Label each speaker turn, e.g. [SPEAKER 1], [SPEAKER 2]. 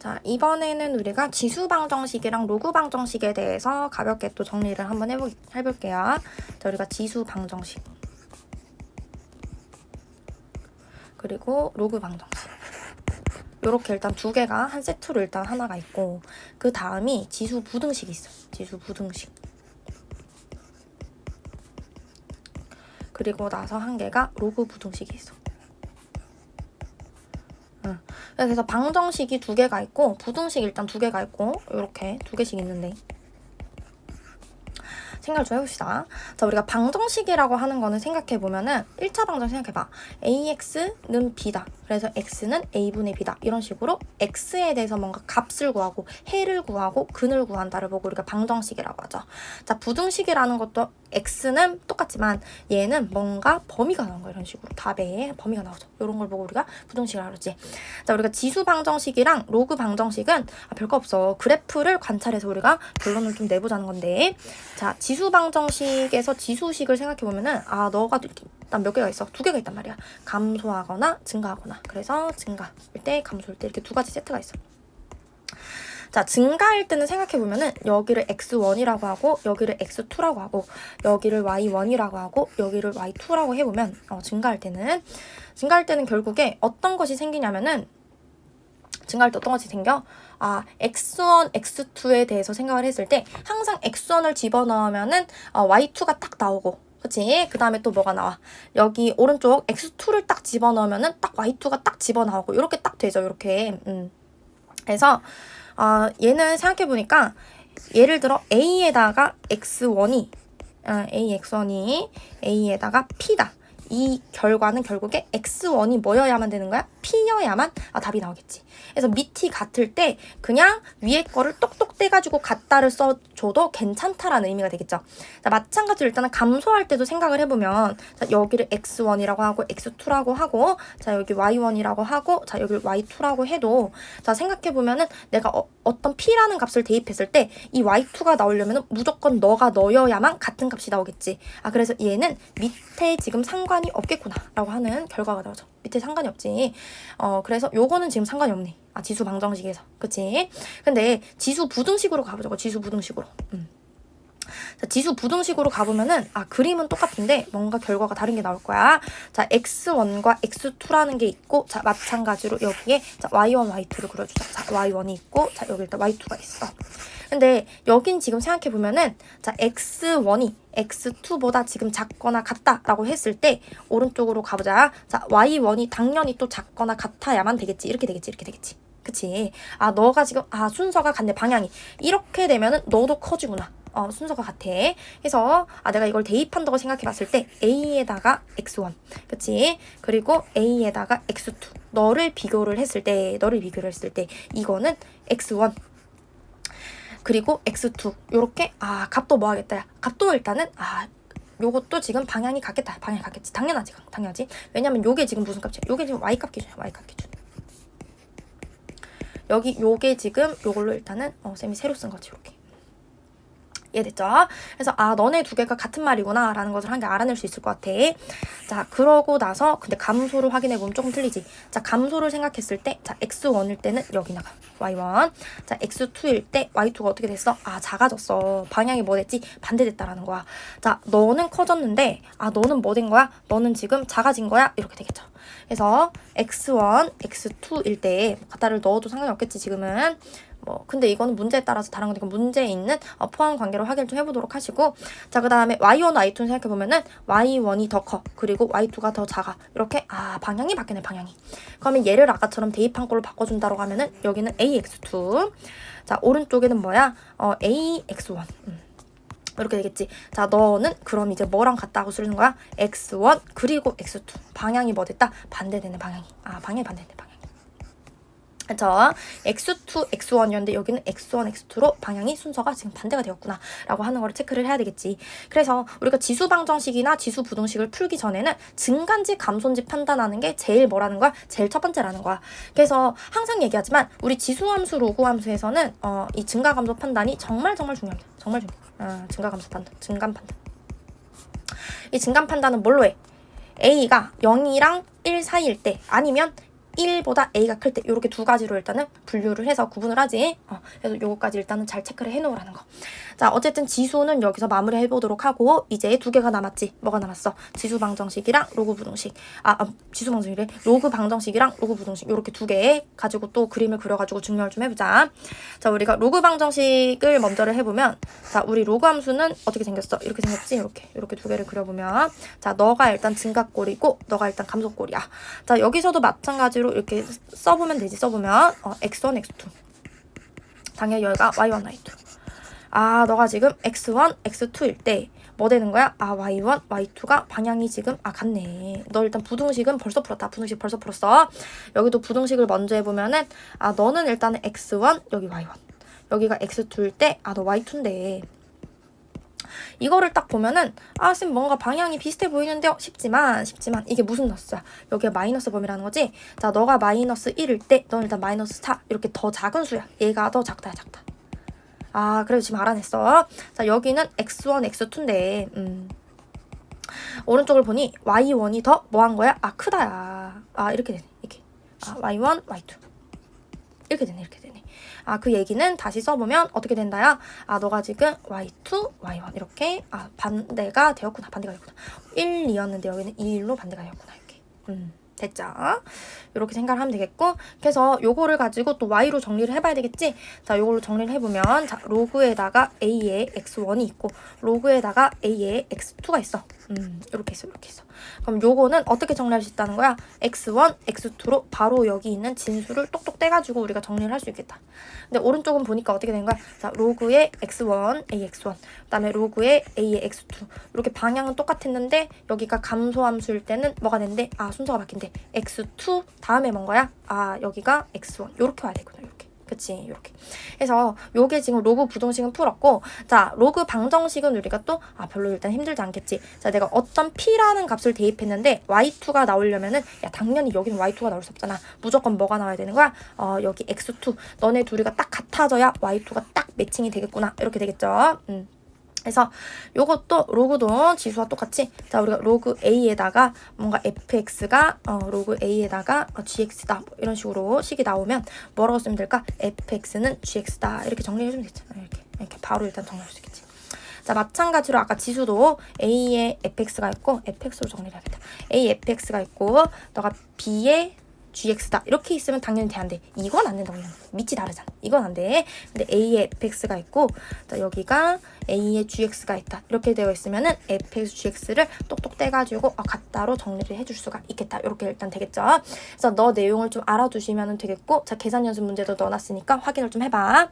[SPEAKER 1] 자, 이번에는 우리가 지수 방정식이랑 로그 방정식에 대해서 가볍게 또 정리를 한번 해보, 해볼게요. 자, 우리가 지수 방정식. 그리고 로그 방정식. 요렇게 일단 두 개가 한 세트로 일단 하나가 있고, 그 다음이 지수 부등식이 있어. 지수 부등식. 그리고 나서 한 개가 로그 부등식이 있어. 응. 그래서 방정식이 두 개가 있고 부등식 일단 두 개가 있고 이렇게 두 개씩 있는데 생각을 좀 해봅시다. 자, 우리가 방정식이라고 하는 거는 생각해보면은 1차 방정식 생각해봐. AX는 B다. 그래서 X는 A분의 B다. 이런 식으로 X에 대해서 뭔가 값을 구하고 해를 구하고 근을 구한다를 보고 우리가 방정식이라고 하죠. 자, 부등식이라는 것도 X는 똑같지만 얘는 뭔가 범위가 나온 거야. 이런 식으로 답에 범위가 나오죠. 이런 걸 보고 우리가 부등식이라고 그러지. 자, 우리가 지수 방정식이랑 로그 방정식은 아, 별거 없어. 그래프를 관찰해서 우리가 결론을 좀 내보자는 건데. 자, 지수 방정식에서 지수식을 생각해 보면은 아, 너가 일단 몇 개가 있어? 두 개가 있단 말이야. 감소하거나 증가하거나. 그래서 증가일 때, 감소일 때 이렇게 두 가지 세트가 있어. 자, 증가일 때는 생각해보면은 여기를 x1이라고 하고 여기를 x2라고 하고 여기를 y1이라고 하고 여기를 y2라고 해보면 어, 증가할 때는 증가할 때는 결국에 어떤 것이 생기냐면은 증가할 때 어떤 것이 생겨? 아, x1, x2에 대해서 생각을 했을 때 항상 x1을 집어넣으면은 어, y2가 딱 나오고 그치? 그 다음에 또 뭐가 나와? 여기 오른쪽 x2를 딱 집어넣으면은 딱 y2가 딱 집어나오고 이렇게 딱 되죠. 이렇게. 음. 그래서 아, 얘는 생각해보니까 예를 들어 A에다가 X1이 아, A X1이 A에다가 P다. 이 결과는 결국에 X1이 뭐여야만 되는 거야? P여야만 아, 답이 나오겠지. 그래서 밑이 같을 때 그냥 위에 거를 똑똑 떼가지고 같다를 써줘도 괜찮다라는 의미가 되겠죠. 자, 마찬가지로 일단은 감소할 때도 생각을 해보면 자, 여기를 x1이라고 하고 x2라고 하고 자 여기 y1이라고 하고 자 여기 를 y2라고 해도 자 생각해보면은 내가 어, 어떤 p라는 값을 대입했을 때 이 y2가 나오려면 무조건 너가 넣어야만 같은 값이 나오겠지. 아 그래서 얘는 밑에 지금 상관이 없겠구나 라고 하는 결과가 나오죠. 밑에 상관이 없지. 어 그래서 요거는 지금 상관이 없네. 아 지수 방정식에서 그치? 근데 지수 부등식으로 가보자고 지수 부등식으로. 음. 자, 지수 부등식으로 가보면은 아 그림은 똑같은데 뭔가 결과가 다른 게 나올 거야. 자 x1과 x2라는 게 있고 자 마찬가지로 여기에 자 y1, y2를 그려주자. 자 y1이 있고 자 여기 일단 y2가 있어. 근데 여긴 지금 생각해 보면은 자 x1이 x2보다 지금 작거나 같다라고 했을 때 오른쪽으로 가보자. 자 y1이 당연히 또 작거나 같아야만 되겠지. 이렇게 되겠지. 이렇게 되겠지. 그치? 아 너가 지금 아 순서가 같네 방향이 이렇게 되면은 너도 커지구나. 어, 순서가 같아. 그래서 아 내가 이걸 대입한다고 생각해 봤을 때 A에다가 X1. 그치? 그리고 A에다가 X2. 너를 비교를 했을 때 너를 비교를 했을 때 이거는 X1 그리고 x2 요렇게 아 값도 뭐 하겠다. 야 값도 일단은 아 요것도 지금 방향이 같겠다. 방향이 같겠지. 당연하지 당연하지. 왜냐면 요게 지금 무슨 값이야? 요게 지금 y값 기준이야 y값 기준. 여기 요게 지금 요걸로 일단은 어 쌤이 새로 쓴 거지 요렇게 이해됐죠? 그래서 아 너네 두 개가 같은 말이구나 라는 것을 한 개 알아낼 수 있을 것 같아 자 그러고 나서 근데 감소를 확인해 보면 조금 틀리지 자 감소를 생각했을 때자 x1일 때는 여기 나가 y1 자 x2일 때 y2가 어떻게 됐어? 아 작아졌어 방향이 뭐 됐지? 반대됐다라는 거야 자 너는 커졌는데 아 너는 뭐 된 거야? 너는 지금 작아진 거야? 이렇게 되겠죠 그래서 x1, x2일 때 갖다를 넣어도 상관이 없겠지 지금은. 뭐 근데 이거는 문제에 따라서 다른 건데 문제에 있는 어, 포함 관계로 확인을 좀 해보도록 하시고. 자 그 다음에 y1, y2는 생각해 보면은 y1이 더 커 그리고 y2가 더 작아. 이렇게 아 방향이 바뀌네 방향이. 그러면 얘를 아까처럼 대입한 걸로 바꿔준다고 하면은 여기는 ax2 자 오른쪽에는 뭐야? 어 ax1 음. 이렇게 되겠지. 자, 너는 그럼 이제 뭐랑 같다고 쓰는 거야? x1 그리고 x2. 방향이 뭐 됐다? 반대되는 방향이. 아, 방향이 반대되는 방향 이. 그쵸? x2, x1이었는데 여기는 x1, x2로 방향이 순서가 지금 반대가 되었구나 라고 하는 거를 체크를 해야 되겠지. 그래서 우리가 지수 방정식이나 지수 부등식을 풀기 전에는 증가인지 감소인지 판단하는 게 제일 뭐라는 거야? 제일 첫 번째라는 거야. 그래서 항상 얘기하지만 우리 지수함수, 로그함수에서는 어, 이 증가 감소 판단이 정말 정말 중요합니다. 정말 중요해요. 어, 증가 감소 판단, 증감 판단. 이 증감 판단은 뭘로 해? A가 0이랑 1 사이일 때 아니면 1보다 a가 클 때 이렇게 두 가지로 일단은 분류를 해서 구분을 하지. 어, 그래서 요거까지 일단은 잘 체크를 해놓으라는 거. 자, 어쨌든 지수는 여기서 마무리 해보도록 하고 이제 두 개가 남았지. 뭐가 남았어? 지수 방정식이랑 로그 부등식. 아, 아 지수 방정식이래. 로그 방정식이랑 로그 부등식 이렇게 두 개 가지고 또 그림을 그려가지고 증명을 좀 해보자. 자, 우리가 로그 방정식을 먼저를 해보면 자, 우리 로그 함수는 어떻게 생겼어? 이렇게 생겼지? 이렇게 이렇게 두 개를 그려보면 자, 너가 일단 증가꼴이고 너가 일단 감소꼴이야. 자, 여기서도 마찬가지로 이렇게 써보면 되지. 써보면 어, x1, x2. 당연히 여기가 y1, y2. 아, 너가 지금 x1, x2일 때 뭐 되는 거야? 아, y1, y2가 방향이 지금 아, 같네. 너 일단 부등식은 벌써 풀었다. 부등식 벌써 풀었어. 여기도 부등식을 먼저 해보면은 아, 너는 일단은 x1, 여기 y1. 여기가 x2일 때 아, 너 y2인데. 이거를 딱 보면은 아, 쌤 뭔가 방향이 비슷해 보이는데요? 쉽지만 쉽지만 이게 무슨 너스야? 여기가 마이너스 범위라는 거지? 자, 너가 마이너스 1일 때 너는 일단 마이너스 4 이렇게 더 작은 수야. 얘가 더 작다야 작다. 아, 그래도 지금 알아냈어. 자, 여기는 x1, x2인데, 음. 오른쪽을 보니 y1이 더 뭐한 거야? 아, 크다야. 아, 이렇게 되네. 이렇게. 아, y1, y2. 이렇게 되네, 이렇게. 아, 그 얘기는 다시 써보면 어떻게 된다야? 아, 너가 지금 y2, y1 이렇게 아, 반대가 되었구나. 반대가 되었구나. 1, 2였는데 여기는 2, 1로 반대가 되었구나. 이렇게. 음. 됐죠? 이렇게 생각을 하면 되겠고 그래서 요거를 가지고 또 y로 정리를 해봐야 되겠지? 자, 요걸로 정리를 해보면 자, 로그에다가 a의 x1이 있고 로그에다가 a의 x2가 있어. 음, 이렇게 있어, 이렇게 있어. 그럼 요거는 어떻게 정리할 수 있다는 거야? x1, x2로 바로 여기 있는 진수를 똑똑 떼가지고 우리가 정리를 할 수 있겠다. 근데 오른쪽은 보니까 어떻게 된 거야? 자, 로그의 x1, a x1, 그다음에 로그의 a의 x2 이렇게 방향은 똑같았는데 여기가 감소함수일 때는 뭐가 된대? 아 순서가 바뀐대. x2 다음에 뭔 거야? 아 여기가 x1 이렇게 와야 되구나 이렇게. 그치? 이렇게. 해서 요게 지금 로그 부등식은 풀었고 자 로그 방정식은 우리가 또 아 별로 일단 힘들지 않겠지. 자 내가 어떤 p라는 값을 대입했는데 y2가 나오려면은 야 당연히 여기는 y2가 나올 수 없잖아. 무조건 뭐가 나와야 되는 거야? 어 여기 x2. 너네 둘이가 딱 같아져야 y2가 딱 매칭이 되겠구나. 이렇게 되겠죠? 음. 그래서 요것도 로그도 지수와 똑같이 자 우리가 로그 a에다가 뭔가 fx가 어, 로그 a에다가 어, gx다. 뭐 이런 식으로 식이 나오면 뭐라고 쓰면 될까? Fx는 gx다. 이렇게 정리해주면 되잖아 이렇게. 이렇게 바로 일단 정리할 수 있겠지. 자 마찬가지로 아까 지수도 a에 fx가 있고 fx로 정리를 해야겠다. A fx가 있고 너가 b에 gx다. 이렇게 있으면 당연히 돼 안 돼? 이건 안 된다고 그냥 밑이 다르잖아. 이건 안 돼. 근데 a에 fx가 있고 자, 여기가 a에 gx가 있다. 이렇게 되어 있으면은 fx gx를 똑똑 떼가지고 어, 같다로 정리를 해줄 수가 있겠다. 이렇게 일단 되겠죠? 그래서 너 내용을 좀 알아두시면 되겠고 자 계산 연습 문제도 넣어놨으니까 확인을 좀 해봐